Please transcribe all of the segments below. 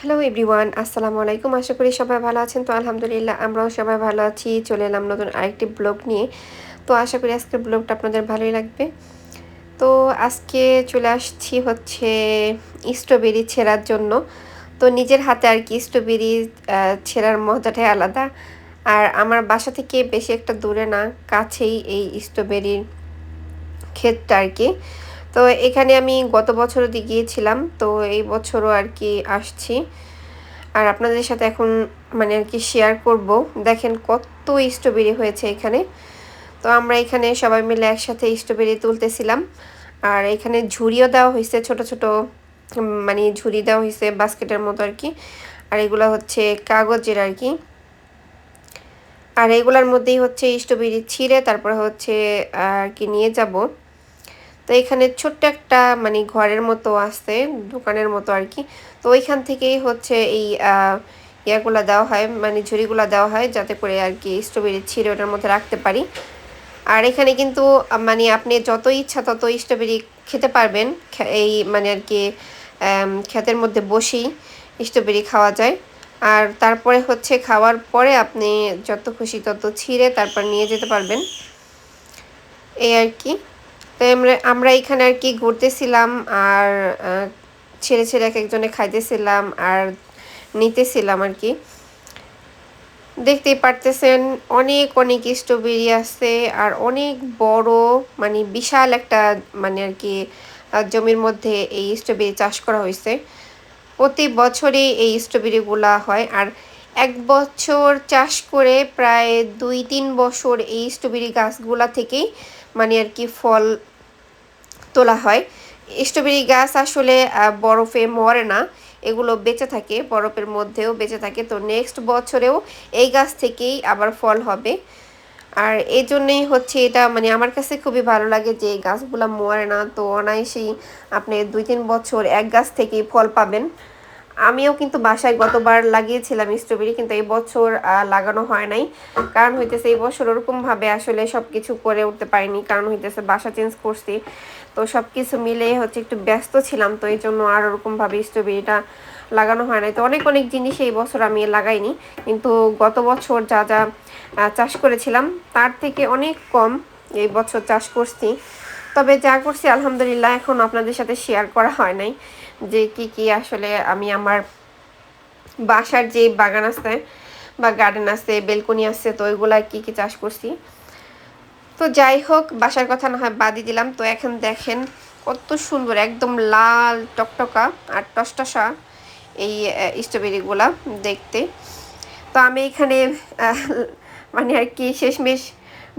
Hello everyone আসসালামু আলাইকুম আশা করি সবাই ভালো আছেন। তো আলহামদুলিল্লাহ, আমরাও সবাই ভালো আছি। চলে এলাম নতুন আরেকটি ব্লগ নিয়ে। তো আশা করি আজকের ব্লগটা আপনাদের ভালোই লাগবে। তো আজকে চলে আসছি হচ্ছে স্ট্রবেরি ছেঁড়ার জন্য। তো নিজের হাতে আর কি স্ট্রবেরি ছেঁড়ার মজাটাই আলাদা। আর আমার বাসা থেকে বেশি একটা দূরে না, কাছেই এই স্ট্রবেরির ক্ষেতটা আর কি। তো এখানে আমি গত বছরও গিয়েছিলাম, তো এই বছরও আর কি আসছি। আর আপনাদের সাথে এখন মানে আর কি শেয়ার করব। দেখেন কত স্ট্রবেরি হয়েছে এখানে। তো আমরা এখানে সবাই মিলে একসাথে স্ট্রবেরি তুলতেছিলাম। আর এখানে ঝুড়িও দেওয়া হয়েছে, ছোট ছোট মানে ঝুড়ি দেওয়া হয়েছে বাস্কেটের মতো আর কি। আর এগুলো হচ্ছে কাগজের আর কি। আর এগুলার মধ্যেই হচ্ছে স্ট্রবেরি ছিঁড়ে তারপরে হচ্ছে, আর কি নিয়ে যাব। তো এখানে ছোট্ট একটা মানে ঘরের মতো আছে, দোকানের মতো আর কি তো ওইখান থেকেই হচ্ছে এই ইয়াগুলো দেওয়া হয় মানে ঝুড়িগুলো দেওয়া হয় যাতে করে আর কি স্ট্রবেরি ছিঁড়ে ওটার মধ্যে রাখতে পারি। আর এখানে কিন্তু মানে আপনি যত ইচ্ছা তত স্ট্রবেরি খেতে পারবেন। এই মানে আর কি ক্ষেতের মধ্যে বসেই স্ট্রবেরি খাওয়া যায়। আর তারপরে হচ্ছে খাওয়ার পরে আপনি যত খুশি তত ছিঁড়ে তারপর নিয়ে যেতে পারবেন। এই আর কি তো আমরা এখানে আর কি ঘুরতেছিলাম আর ছেড়ে ছেড়ে এক একজনে খাইতেছিলাম আর নিতেছিলাম আর কি। দেখতেই পারতেছেন, অনেক অনেক স্ট্রবেরি আছে আর অনেক বড় মানে বিশাল একটা মানে আর কি জমির মধ্যে এই স্ট্রবেরি চাষ করা হয়েছে। প্রতি বছরই এই স্ট্রবেরিগুলা হয় আর এক বছর চাষ করে প্রায় দুই, তিন বছর এই স্ট্রবেরি গাছগুলা থেকেই মানে আর কি ফল তোলা হয়। স্ট্রবেরি গাছ আসলে বরফে মরে না। এগুলো বেঁচে থাকে, বরফের মধ্যেও বেঁচে থাকে। তো নেক্সট বছরেও এই গাছ থেকেই আবার ফল হবে। আর এই জন্যেই হচ্ছে এটা মানে আমার কাছে খুবই ভালো লাগে যে গাছগুলো মরে না। তো অনায়াসেই আপনি দুই তিন বছর এক গাছ থেকেই ফল পাবেন। আমিও কিন্তু বাসায় গতবার লাগিয়েছিলাম স্ট্রবেরি কিন্তু এই বছর লাগানো হয় নাই। কারণ হইতেছে এই বছর ওরকমভাবে আসলে সব কিছু করে উঠতে পারিনি, কারণ হইতেছে বাসা চেঞ্জ করছি। তো সব কিছু মিলে হচ্ছে একটু ব্যস্ত ছিলাম, তো এই জন্য আর ওরকমভাবে স্ট্রবেরিটা লাগানো হয় নাই। তো অনেক অনেক জিনিস এই বছর আমি লাগাইনি, কিন্তু গত বছর যা যা চাষ করেছিলাম, তার থেকে অনেক কম এই বছর চাষ করছি। তবে যা করছি, আলহামদুলিল্লাহ, এখন আপনাদের সাথে শেয়ার করা হয় নাই যে কি কি আসলে আমি আমার বাসার যে বাগান আছে বা গার্ডেন আছে বেলকনি আছে, তো ওইগুলা কি কি চাষ করছি। তো যাই হোক, বাসার কথা না হয় বাদই দিলাম। তো এখন দেখেন কত সুন্দর, একদম লাল টকটকা আর টসটসা এই স্ট্রবেরিগুলা দেখতে। তো আমি এখানে মানে আর কি শেষমেশ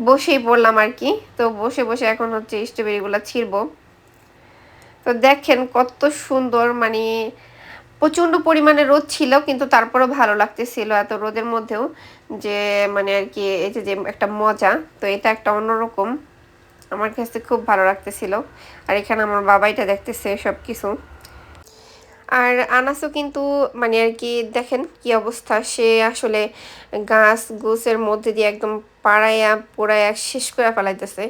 বসেই বললাম আর কি। তো বসে বসে এখন হচ্ছে স্ট্রবেরিগুলো ছিঁড়বো। তো দেখেন কত সুন্দর মানে প্রচণ্ড পরিমাণে রোদ ছিল, কিন্তু তারপরেও ভালো লাগতেছিল এত রোদের মধ্যেও যে মানে আর কি এই যে একটা মজা। তো এটা একটা অন্যরকম। আমার কাছে খুব ভালো লাগতেছিল। আর এখানে আমার বাবাইটা দেখতেছে সব কিছু আর আনাসও কিন্তু মানে আর কি দেখেন কি অবস্থা। সে আসলে গাছ গুছের মধ্যে দিয়ে একদম পাড়াইয়া পোড়াইয়া শেষ করে ফেলাইতেছে।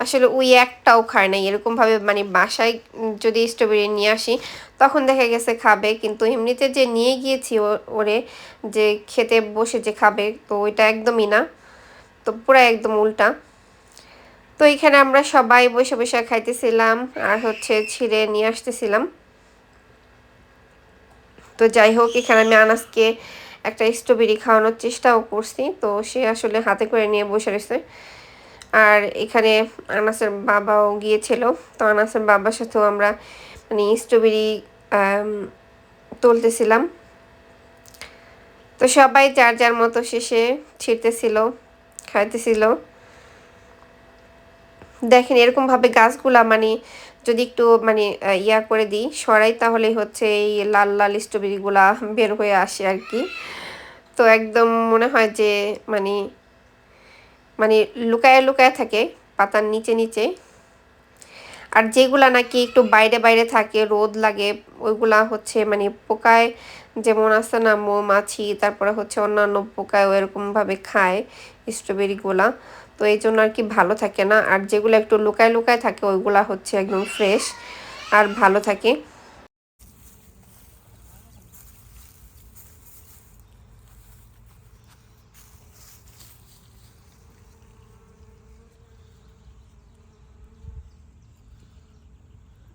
আসলে ওই একটাও খায় না এরকমভাবে মানে বাসায় যদি স্ট্রবেরি নিয়ে আসি, তখন দেখা গেছে খাবে। কিন্তু এমনিতে যে নিয়ে গিয়েছি ওরে যে খেতে বসে যে খাবে, তো ওইটা একদমই না। তো পুরো একদম উল্টা। তো এখানে আমরা সবাই বসে বসে খাইতেছিলাম। আর হচ্ছে ছিঁড়ে নিয়ে আসতেছিলাম। তো যাই হোক, এখানে আমি আনাসকে একটা স্ট্রবেরি খাওয়ানোর চেষ্টাও করছি। তো সে আসলে হাতে করে নিয়ে বসে রয়েছে। আর এখানে আনাসের বাবাও গিয়েছিল। তো আনাসের বাবার সাথেও আমরা মানে স্ট্রবেরি তুলতেছিলাম। তো সবাই যার যার মতো শেষে ছিঁড়তেছিল, খাইতেছিল। দেখেন এরকমভাবে গাছগুলা মানে যদি একটু মানে ইয়া করে দিই, সরাই তাহলে হচ্ছে এই লাল লাল স্ট্রবেরিগুলা বের হয়ে আসে আর কি। তো একদম মনে হয় যে মানে মানে লুকায় লুকায় থাকে পাতার নিচে নিচে। আর যেগুলা নাকি একটু বাইরে বাইরে থাকে, রোদ লাগে, ওইগুলা হচ্ছে মানে পোকায় যেমন আছে না, মৌমাছি, তারপরে হচ্ছে অন্যান্য পোকায় এরকমভাবে খায় স্ট্রবেরিগুলা। তো এই জন্য আর কি ভালো থাকে না। আর যেগুলো একটু লুকায় লুকায় থাকে, ওইগুলা হচ্ছে একদম ফ্রেশ আর ভালো থাকে।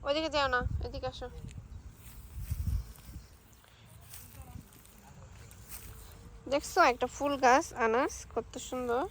ওইদিকে যাও না ওইদিকে আসো। দেখছ একটা ফুল গাছ আনাস কত সুন্দর।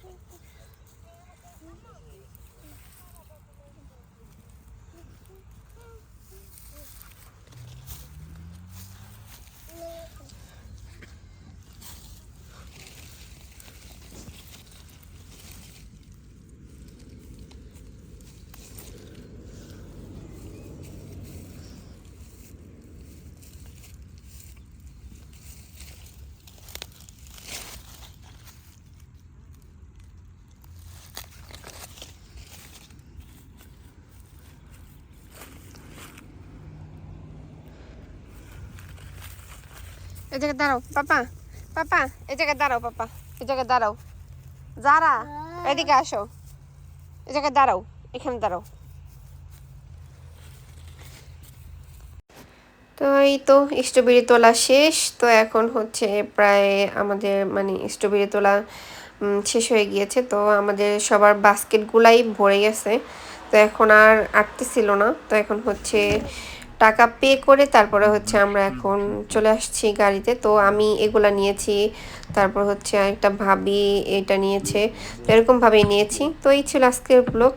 এই জায়গায় দাঁড়াও, পাপা পাপা, এই জায়গায় দাঁড়াও, পাপা, এই জায়গায় দাঁড়াও। যারা, এদিকে আসো। এই জায়গায় দাঁড়াও, এখানে দাঁড়াও। তো এই তো, স্ট্রবেরি তোলা শেষ। তো এখন হচ্ছে প্রায় আমাদের মানে স্ট্রবেরি তোলা শেষ হয়ে গিয়েছে। তো আমাদের সবার বাস্কেটগুলাই ভরে গেছে। তো এখন আর আটতেছিল না। তো এখন হচ্ছে টাকা পে করে তারপরে হচ্ছে আমরা এখন চলে আসছি গাড়িতে। তো আমি এগুলা নিয়েছি, তারপর হচ্ছে একটা ভাবি এটা নিয়েছে, তো এরকমভাবেই নিয়েছি। তো এই ছিল আজকের ব্লগ